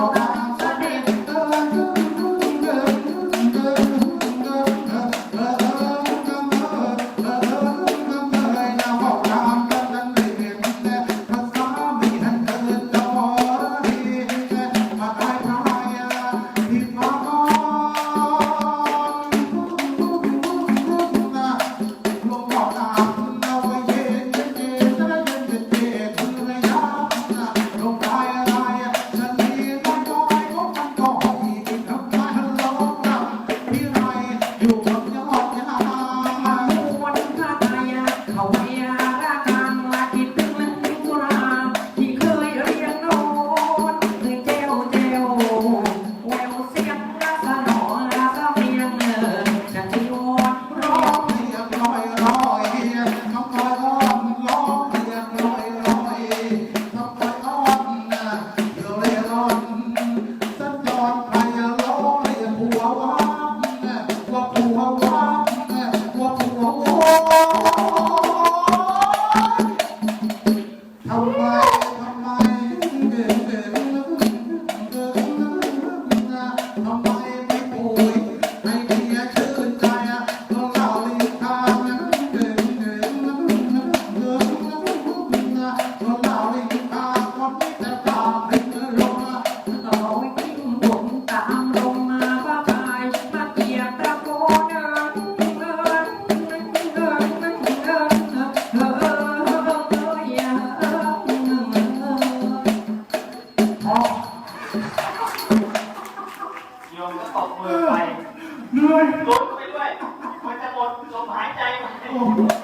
Hola. power. ยมก็ตบมือไปเหนื่อย ลุ้ไปด้วย มันจะหมดลมหายใจไป